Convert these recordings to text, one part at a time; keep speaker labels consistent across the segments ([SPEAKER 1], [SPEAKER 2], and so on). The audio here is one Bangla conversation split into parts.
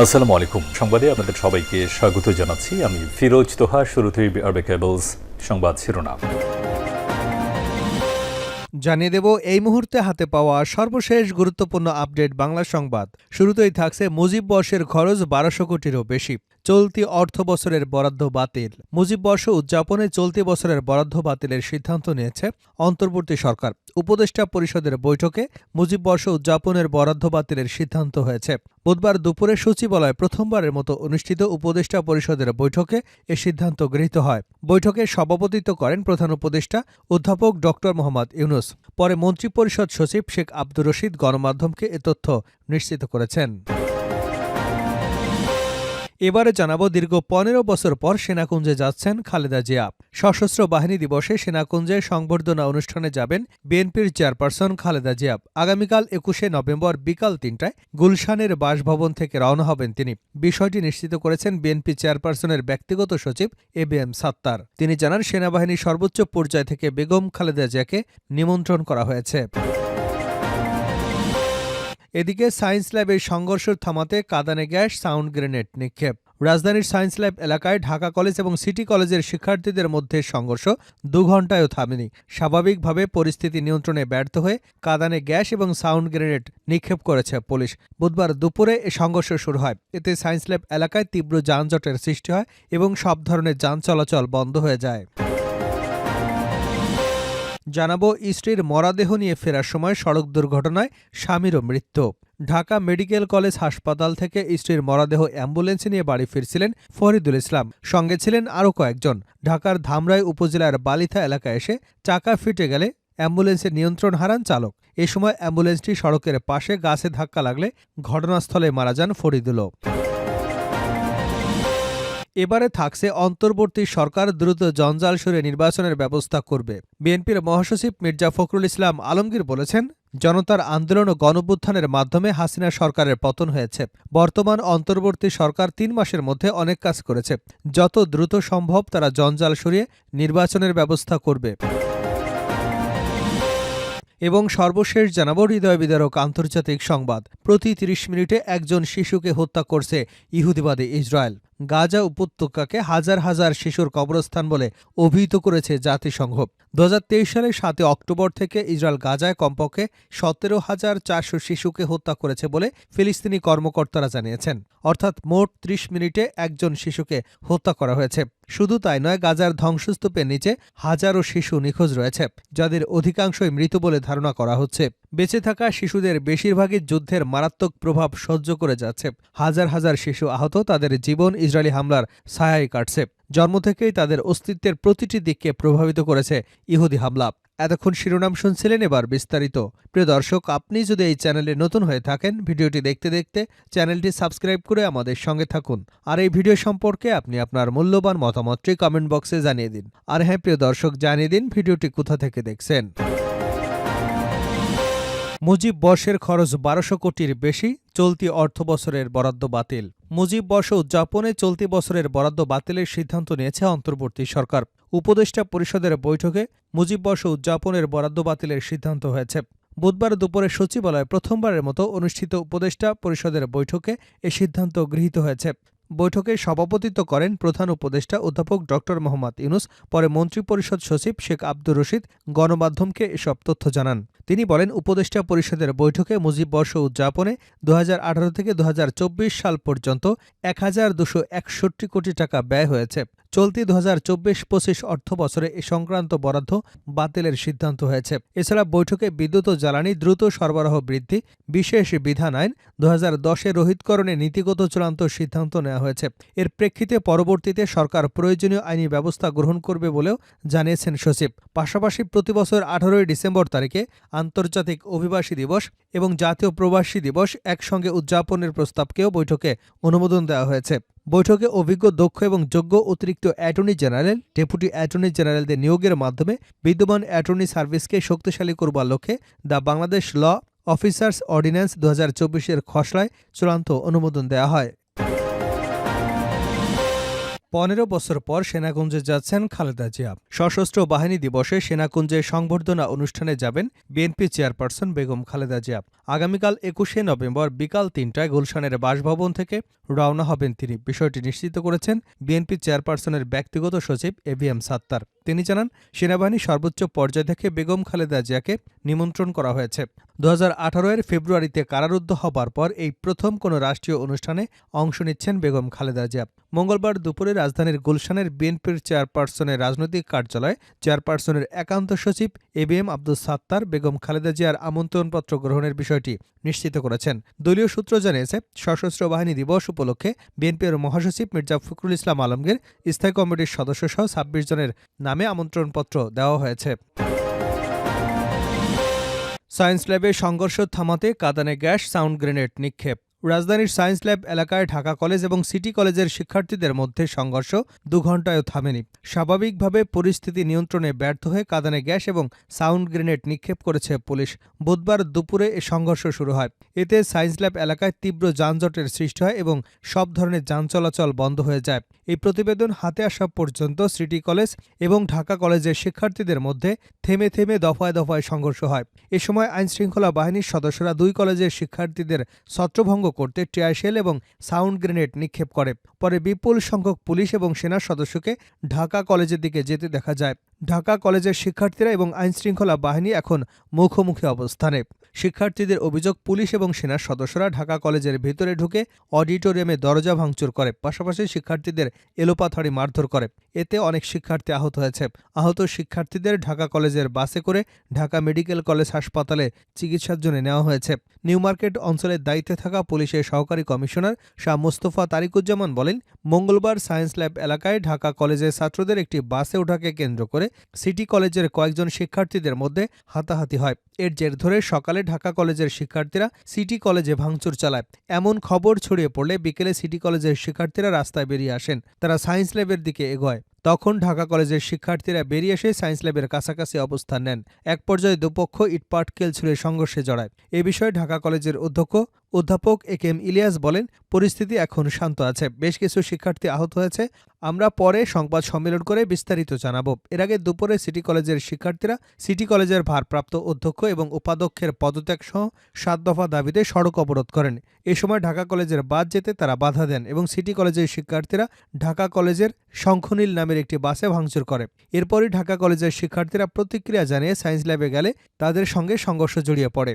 [SPEAKER 1] আসসালামু আলাইকুম। সংবাদে আপনাদের সবাইকে স্বাগত জানাচ্ছি। আমি ফিরোজ তোহা, শুরুতেই আরবে কেবলস সংবাদ শিরোনাম।
[SPEAKER 2] জানিয়ে দেব, এই মুহূর্তে হাতে পাওয়া সর্বশেষ গুরুত্বপূর্ণ আপডেট বাংলা সংবাদ। শুরুতেই থাকছে মুজিব বর্ষের খরচ বারোশো কোটিরও বেশি। চলতি অর্থ বছরের বরাদ্দ বাতিল। মুজিব বর্ষ উদযাপনে চলতি বছরের বরাদ্দ বাতিলের সিদ্ধান্ত নিয়েছে অন্তর্বর্তী সরকার। উপদেষ্টা পরিষদের বৈঠকে মুজিব বর্ষ উদযাপনের বরাদ্দ বাতিলের সিদ্ধান্ত হয়েছে। বুধবার দুপুরে সচিবালয়ে প্রথমবারের মতো অনুষ্ঠিত উপদেষ্টা পরিষদের বৈঠকে এ সিদ্ধান্ত গৃহীত হয়। বৈঠকে সভাপতিত্ব করেন প্রধান উপদেষ্টা অধ্যাপক ড. মোহাম্মদ ইউনুস। পরে মন্ত্রিপরিষদ সচিব শেখ আব্দুর রশিদ গণমাধ্যমকে এ তথ্য নিশ্চিত করেছেন। এবারে জানাব দীর্ঘ পনেরো বছর পর সেনাকুঞ্জে যাচ্ছেন খালেদা জিয়া। সশস্ত্র বাহিনী দিবসে সেনাকুঞ্জে সংবর্ধনা অনুষ্ঠানে যাবেন বিএনপির চেয়ারপারসন খালেদা জিয়া। আগামীকাল একুশে নভেম্বর বিকাল তিনটায় গুলশানের বাসভবন থেকে রওনা হবেন তিনি। বিষয়টি নিশ্চিত করেছেন বিএনপি চেয়ারপারসনের ব্যক্তিগত সচিব এ বি এম সাত্তার। তিনি জানান, সেনাবাহিনীর সর্বোচ্চ পর্যায় থেকে বেগম খালেদা জিয়াকে নিমন্ত্রণ করা হয়েছে। এদিকে সায়েন্স ল্যাবের সংঘর্ষ থামাতে কাদানে গ্যাস, সাউন্ড গ্রেনেড নিক্ষেপ। রাজধানীর সায়েন্স ল্যাব এলাকায় ঢাকা কলেজ এবং সিটি কলেজের শিক্ষার্থীদের মধ্যে সংঘর্ষ দু ঘণ্টায়ও থামেনি। স্বাভাবিকভাবে পরিস্থিতি নিয়ন্ত্রণে ব্যর্থ হয়ে কাদানে গ্যাস এবং সাউন্ড গ্রেনেড নিক্ষেপ করেছে পুলিশ। বুধবার দুপুরে এ সংঘর্ষ শুরু হয়। এতে সায়েন্স ল্যাব এলাকায় তীব্র যানজটের সৃষ্টি হয় এবং সব ধরনের যান চলাচল বন্ধ হয়ে যায়। জানাব স্ত্রীর মরাদেহ নিয়ে ফেরার সময় সড়ক দুর্ঘটনায় স্বামীরও মৃত্যু। ঢাকা মেডিকেল কলেজ হাসপাতাল থেকে স্ত্রীর মরাদেহ অ্যাম্বুলেন্সে নিয়ে বাড়ি ফিরছিলেন ফরিদুল ইসলাম। সঙ্গে ছিলেন আরও কয়েকজন। ঢাকার ধামরাই উপজেলার বালিথা এলাকায় এসে চাকা ফিটে গেলে অ্যাম্বুলেন্সের নিয়ন্ত্রণ হারান চালক। এ সময় অ্যাম্বুলেন্সটি সড়কের পাশে গাছে ধাক্কা লাগলে ঘটনাস্থলে মারা যান ফরিদুলও। এবারে থাকছে অন্তর্বর্তী সরকার দ্রুত জঞ্জাল সরে নির্বাচনের ব্যবস্থা করবে। বিএনপির মহাসচিব মির্জা ফখরুল ইসলাম আলমগীর বলেছেন, জনতার আন্দোলন ও গণবুত্থানের মাধ্যমে হাসিনা সরকারের পতন হয়েছে। বর্তমান অন্তর্বর্তী সরকার তিন মাসের মধ্যে অনেক কাজ করেছে। যত দ্রুত সম্ভব তারা জঞ্জাল সরিয়ে নির্বাচনের ব্যবস্থা করবে। এবং সর্বশেষ জানাব হৃদয় বিদারক আন্তর্জাতিক সংবাদ। প্রতি তিরিশ মিনিটে একজন শিশুকে হত্যা করছে ইহুদিবাদী ইসরায়েল। গাজা উপত্যকাকে হাজার হাজার শিশুর কবরস্থান বলে অভিহিত করেছে জাতিসংঘ। দু সালের সাতই অক্টোবর থেকে ইসরায়েল গাজায় কমপক্ষে সতেরো হাজার চারশো শিশুকে হত্যা করেছে বলে ফিলিস্তিনি কর্মকর্তারা জানিয়েছেন। অর্থাৎ মোট ত্রিশ মিনিটে একজন শিশুকে হত্যা করা হয়েছে। শুধু তাই নয়, গাজার ধ্বংসস্তূপের নিচে হাজারো শিশু নিখোঁজ রয়েছে, যাদের অধিকাংশই মৃত বলে ধারণা করা হচ্ছে। বেঁচে থাকা শিশুদের বেশিরভাগই যুদ্ধের মারাত্মক প্রভাব সহ্য করে যাচ্ছে। হাজার হাজার শিশু আহত, তাদের জীবন ইসরায়েলি হামলার ছায়াই কাটছে। জন্ম থেকেই তাদের অস্তিত্বের প্রতিটি দিককে প্রভাবিত করেছে ইহুদি হামলা। এতক্ষণ শিরোনাম শুনছিলেন এবার বিস্তারিত। প্রিয় দর্শক, আপনি যদি এই চ্যানেলে নতুন হয়ে থাকেন, ভিডিওটি দেখতে দেখতে চ্যানেলটি সাবস্ক্রাইব করে আমাদের সঙ্গে থাকুন। আর এই ভিডিও সম্পর্কে আপনি আপনার মূল্যবান মতামতটি কমেন্ট বক্সে জানিয়ে দিন। আর হ্যাঁ প্রিয় দর্শক, জানিয়ে দিন ভিডিওটি কোথা থেকে দেখছেন। মুজিব বর্ষের খরচ বারোশো কোটির বেশি, চলতি অর্থবছরের বরাদ্দ বাতিল। মুজিব বর্ষ উদযাপনে চলতি বছরের বরাদ্দ বাতিলের সিদ্ধান্ত নিয়েছে অন্তর্বর্তী সরকার। উপদেষ্টা পরিষদের বৈঠকে মুজিব বর্ষ উদযাপনের বরাদ্দ বাতিলের সিদ্ধান্ত হয়েছে। বুধবার দুপুরে সচিবালয়ে প্রথমবারের মতো অনুষ্ঠিত উপদেষ্টা পরিষদের বৈঠকে এ সিদ্ধান্ত গৃহীত হয়েছে। বৈঠকে সভাপতিত্ব করেন প্রধান উপদেষ্টা অধ্যাপক ড মোহাম্মদ ইউনুস, পরে মন্ত্রিপরিষদ সচিব শেখ আব্দুর রশিদ, গণমাধ্যমকে এসব তথ্য জানান। তিনি বলেন, উপদেষ্টা পরিষদের বৈঠকে মুজিব বর্ষ উদযাপনে দু হাজার আঠারো থেকে দু হাজার চব্বিশ সাল পর্যন্ত এক হাজার কোটি টাকা ব্যয় হয়েছে। চলতি দু হাজার চব্বিশ পঁচিশ অর্থ বছরে এ সংক্রান্ত বরাদ্দ বাতিলের সিদ্ধান্ত হয়েছে। এছাড়া বৈঠকে বিদ্যুৎ ও জ্বালানি দ্রুত সরবরাহ বৃদ্ধি, বিশেষ বিধান আইন দু হাজার দশে রোহিতকরণে নীতিগত চূড়ান্ত সিদ্ধান্ত নেওয়া হয়েছে। এর প্রেক্ষিতে পরবর্তীতে সরকার প্রয়োজনীয় আইনি ব্যবস্থা গ্রহণ করবে বলেও জানিয়েছেন সচিব। পাশাপাশি প্রতিবছর আঠারোই ডিসেম্বর তারিখে আন্তর্জাতিক অভিবাসী দিবস এবং জাতীয় প্রবাসী দিবস একসঙ্গে উদযাপনের প্রস্তাবকেও বৈঠকে অনুমোদন দেওয়া হয়েছে। বৈঠকে অভিজ্ঞ, দক্ষ এবং যোগ্য অতিরিক্ত অ্যাটর্নি জেনারেল, ডেপুটি অ্যাটর্নি জেনারেলদের নিয়োগের মাধ্যমে বিদ্যমান অ্যাটর্নি সার্ভিসকে শক্তিশালী করবার লক্ষ্যে the Bangladesh law officers ordinance দু হাজার চব্বিশের খসড়ায় চূড়ান্ত অনুমোদন দেওয়া হয়। পনেরো বছর পর সেনাকুঞ্জে যাচ্ছেন খালেদা জিয়া। সশস্ত্র বাহিনী দিবসে সেনাকুঞ্জে সংবর্ধনা অনুষ্ঠানে যাবেন বিএনপি চেয়ারপারসন বেগম খালেদা জিয়া। আগামীকাল একুশে নভেম্বর বিকাল তিনটায় গুলশানের বাসভবন থেকে রওনা হবেন তিনি। বিষয়টি নিশ্চিত করেছেন বিএনপি চেয়ারপারসনের ব্যক্তিগত সচিব এভিএম সাত্তার। তিনি জানান সেনাবাহিনীর সর্বোচ্চ পর্যায় থেকে বেগম খালেদা জিয়াকে নিমন্ত্রণ করা হয়েছে। দুহাজার আঠারো এর ফেব্রুয়ারিতে কারারুদ্ধ হবার পর এই প্রথম কোনো রাষ্ট্রীয় অনুষ্ঠানে অংশ নিচ্ছেন বেগম খালেদা জিয়া। মঙ্গলবার দুপুরে রাজধানীর গুলশানের বিএনপির চেয়ারপারসনের রাজনৈতিক কার্যালয়ে চেয়ারপারসনের একান্ত সচিব এবিএম আব্দুল সাত্তার বেগম খালেদা জিয়ার আমন্ত্রণপত্র গ্রহণের বিষয়টি নিশ্চিত করেছেন। দলীয় সূত্র জানিয়েছে, সশস্ত্র বাহিনী দিবস উপলক্ষে বিএনপির মহাসচিব মির্জা ফখরুল ইসলাম আলমগীর, স্থায়ী কমিটির সদস্যসহ ছাব্বিশ জনের নামে আমন্ত্রণপত্র দেওয়া হয়েছে। সায়েন্স ল্যাবে সংঘর্ষ থামাতে কাদানে গ্যাস সাউন্ড গ্রেনেড নিক্ষেপ। রাজধানীর সায়েন্স ল্যাব এলাকায় ঢাকা কলেজ এবং সিটি কলেজের শিক্ষার্থীদের মধ্যে সংঘর্ষ দু ঘণ্টায়ও থামেনি। স্বাভাবিকভাবে পরিস্থিতি নিয়ন্ত্রণে ব্যর্থ হয়ে কাঁদানে গ্যাস এবং সাউন্ড গ্রেনেড নিক্ষেপ করেছে পুলিশ। বুধবার দুপুরে এ সংঘর্ষ শুরু হয়। এতে সায়েন্স ল্যাব এলাকায় তীব্র যানজটের সৃষ্টি হয় এবং সব ধরনের যান চলাচল বন্ধ হয়ে যায়। এই প্রতিবেদন হাতে আসা পর্যন্ত সিটি কলেজ এবং ঢাকা কলেজের শিক্ষার্থীদের মধ্যে থেমে থেমে দফায় দফায় সংঘর্ষ হয়। এ সময় আইনশৃঙ্খলা বাহিনীর সদস্যরা দুই কলেজের শিক্ষার্থীদের ছত্রভঙ্গ করতে টিয়ারশেল এবং সাউন্ড গ্রেনেড নিক্ষেপ করে। পরে বিপুল সংখ্যক পুলিশ এবং সেনা সদস্যকে ঢাকা কলেজের দিকে যেতে দেখা যায়। ঢাকা কলেজের শিক্ষার্থীরা এবং আইনশৃঙ্খলা বাহিনী এখন মুখোমুখি অবস্থানে। শিক্ষার্থীদের অভিযোগ পুলিশ এবং সেনার সদস্যরা ঢাকা কলেজের ভেতরে ঢুকে অডিটোরিয়ামে দরজা ভাঙচুর করে, পাশাপাশি শিক্ষার্থীদের এলোপাথাড়ি মারধর করে। এতে অনেক শিক্ষার্থী আহত হয়েছে। আহত শিক্ষার্থীদের ঢাকা কলেজের বাসে করে ঢাকা মেডিকেল কলেজ হাসপাতালে চিকিৎসার জন্য নেওয়া হয়েছে। নিউ মার্কেট অঞ্চলের দায়িত্বে থাকা পুলিশের সহকারী কমিশনার শাহ মোস্তফা তারিকুজ্জামান বলেন, মঙ্গলবার সায়েন্স ল্যাব এলাকায় ঢাকা কলেজের ছাত্রদের একটি বাসে ওঠাকে কেন্দ্র করে সিটি কলেজের কয়েকজন শিক্ষার্থীদের মধ্যে হাতাহাতি হয়। এর জের ধরে সকালে ঢাকা কলেজের শিক্ষার্থীরা সিটি কলেজে ভাঙচুর চালায়। এমন খবর ছড়িয়ে পড়লে বিকেলে সিটি কলেজের শিক্ষার্থীরা রাস্তায় বেরিয়ে আসেন। তারা সায়েন্স ল্যাবের দিকে এগোয়। তখন ঢাকা কলেজের শিক্ষার্থীরা বেরিয়ে এসে সায়েন্স ল্যাবের কাছাকাছি অবস্থান নেন। এক পর্যায়ে দুপক্ষ ইটপাটকেল ছুড়ে সংঘর্ষে জড়ায়। এ বিষয়ে ঢাকা কলেজের অধ্যক্ষ অধ্যাপক এ কে এম ইলিয়াস বলেন, পরিস্থিতি এখন শান্ত আছে। বেশ কিছু শিক্ষার্থী আহত হয়েছে। আমরা পরে সংবাদ সম্মেলন করে বিস্তারিত জানাব। এর আগে দুপুরে সিটি কলেজের শিক্ষার্থীরা সিটি কলেজের ভারপ্রাপ্ত অধ্যক্ষ এবং উপাধ্যক্ষের পদত্যাগ সহ সাত দফা দাবিতে সড়ক অবরোধ করেন। এ সময় ঢাকা কলেজের বাদ যেতে তারা বাধা দেন এবং সিটি কলেজের শিক্ষার্থীরা ঢাকা কলেজের শঙ্খনীল নামের একটি বাসে ভাঙচুর করে। এরপরই ঢাকা কলেজের শিক্ষার্থীরা প্রতিক্রিয়া জানিয়ে সায়েন্স ল্যাবে গেলে তাদের সঙ্গে সংঘর্ষ জড়িয়ে পড়ে।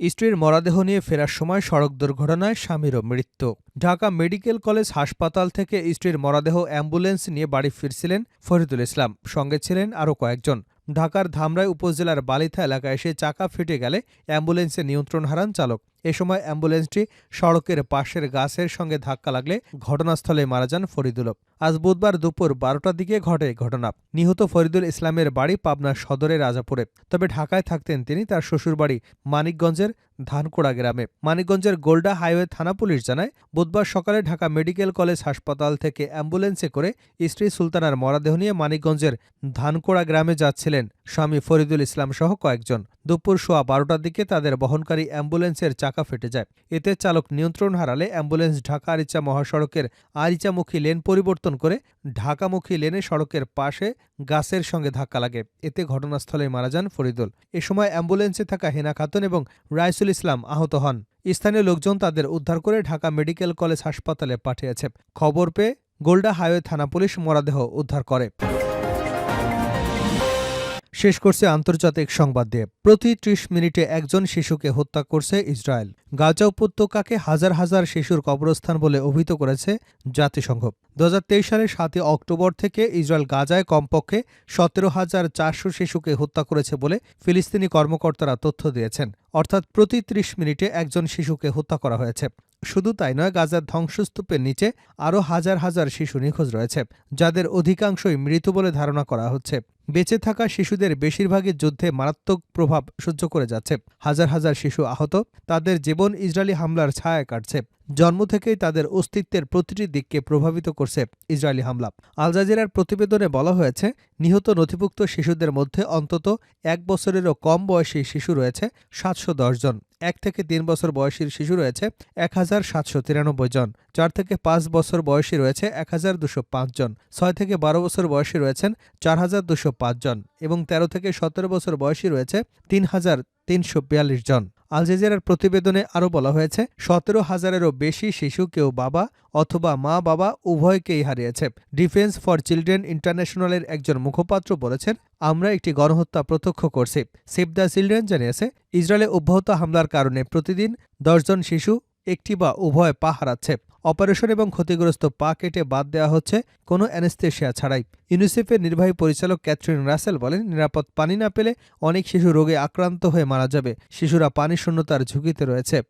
[SPEAKER 2] স্ত্রীর মরাদেহ নিয়ে ফেরার সময় সড়ক দুর্ঘটনায় স্বামীরও মৃত্যু। ঢাকা মেডিকেল কলেজ হাসপাতাল থেকে স্ত্রীর মরাদেহ অ্যাম্বুলেন্স নিয়ে বাড়ি ফিরছিলেন ফরিদুল ইসলাম। সঙ্গে ছিলেন আরও কয়েকজন। ঢাকার ধামরাই উপজেলার বালিথা এলাকায় এসে চাকা ফেটে গেলে অ্যাম্বুলেন্সে নিয়ন্ত্রণ হারান চালক। এ সময় অ্যাম্বুলেন্সটি সড়কের পাশের গাছের সঙ্গে ধাক্কা লাগলে ঘটনাস্থলে মারা যান ফরিদুল আজ বুধবার দুপুর বারোটার দিকে ঘটে ঘটনা। নিহত ফরিদুল ইসলামের বাড়ি পাবনা সদরে রাজাপুরে। তবে ঢাকায় থাকতেন তিনি তার শ্বশুরবাড়ি মানিকগঞ্জের ধানকোড়া গ্রামে। মানিকগঞ্জের গোল্ডা হাইওয়ে থানা পুলিশ জানায়, বুধবার সকালে ঢাকা মেডিকেল কলেজ হাসপাতাল থেকে অ্যাম্বুলেন্সে করে স্ত্রী সুলতানার মরাদেহ নিয়ে মানিকগঞ্জের ধানকোড়া গ্রামে যাচ্ছিলেন স্বামী ফরিদুল ইসলাম সহ কয়েকজন। দুপুর সোয়া বারোটার দিকে তাদের বহনকারী অ্যাম্বুলেন্সের চাকা ফেটে যায়। এতে চালক নিয়ন্ত্রণ হারালে অ্যাম্বুলেন্স ঢাকা আরিচা মহাসড়কের আরিচামুখী লেন পরিবর্তন করে ঢাকামুখী লেনে সড়কের পাশে গাছের সঙ্গে ধাক্কা লাগে। এতে ঘটনাস্থলে মারা যান ফরিদুল। এ সময় অ্যাম্বুলেন্সে থাকা হেনা খাতুন এবং রাইসুল ইসলাম আহত হন। স্থানীয় লোকজন তাদের উদ্ধার করে ঢাকা মেডিকেল কলেজ হাসপাতালে পাঠিয়েছে। খবর পেয়ে গোল্ডা হাইওয়ে থানা পুলিশ মরাদেহ উদ্ধার করে। শেষ করছে আন্তর্জাতিক সংবাদ দিয়ে। প্রতি ত্রিশ মিনিটে একজন শিশুকে হত্যা করছে ইসরায়েল। গাজা উপত্যকাকে হাজার হাজার শিশুর কবরস্থান বলে অভিহিত করেছে জাতিসংঘ। দু হাজার তেইশ সালের সাতই অক্টোবর থেকে ইসরায়েল গাজায় কমপক্ষে সতেরো হাজার চারশো শিশুকে হত্যা করেছে বলে ফিলিস্তিনি কর্মকর্তারা তথ্য দিয়েছেন। অর্থাৎ প্রতি ত্রিশ মিনিটে একজন শিশুকে হত্যা করা হয়েছে। শুধু তাই নয়, গাজার ধ্বংসস্তূপের নিচে আরও হাজার হাজার শিশু নিখোঁজ রয়েছে, যাদের অধিকাংশই মৃত বলে ধারণা করা হচ্ছে। বেঁচে থাকা শিশুদের বেশিরভাগই যুদ্ধে মারাত্মক প্রভাব সহ্য করে যাচ্ছে। হাজার হাজার শিশু আহত, তাদের জীবন ইসরায়েলি হামলার ছায়া কাটছে। জন্ম থেকেই তাদের অস্তিত্বের প্রতিটি দিককে প্রভাবিত করছে ইসরায়েলি হামলা। আল জাজিরার প্রতিবেদনে বলা হয়েছে, নিহত নথিভুক্ত শিশুদের মধ্যে অন্তত এক বছরেরও কম বয়সী শিশু রয়েছে, সাতশো দশ জন। এক থেকে তিন বছর বয়সীর শিশু রয়েছে, এক হাজার সাতশো তিরানব্বই জন। চার থেকে পাঁচ বছর বয়সী রয়েছে, এক হাজার দুশো পাঁচ জন। ছয় থেকে বারো বছর বয়সী রয়েছেন, চার হাজার দুশো পাঁচ জন। এবং তেরো থেকে সতেরো বছর বয়সী রয়েছে, তিন হাজার তিনশো বিয়াল্লিশ জন। আল জাজিরার প্রতিবেদনে আরও বলা হয়েছে, সতেরো হাজারেরও বেশি শিশু কেউ বাবা অথবা মা বাবা উভয়কেই হারিয়েছে। ডিফেন্স ফর চিলড্রেন ইন্টারন্যাশনালের একজন মুখপাত্র বলেছেন, আমরা একটি গণহত্যা প্রত্যক্ষ করছি। সেভ দ্য চিলড্রেন জানিয়েছে, ইসরায়েলে অব্যাহত হামলার কারণে প্রতিদিন দশজন শিশু একটি বা উভয় পা হারাচ্ছে। অপারেশন এবং ক্ষতিগ্রস্ত পা কেটে বাদ দেওয়া হচ্ছে কোনো অ্যানেস্থেশিয়া ছাড়াই। ইউনিসেফের নির্বাহী পরিচালক ক্যাথরিন রাসেল বলেন, নিরাপদ পানি না পেলে অনেক শিশু রোগে আক্রান্ত হয়ে মারা যাবে। শিশুরা পানি শূন্যতার ঝুঁকিতে রয়েছে।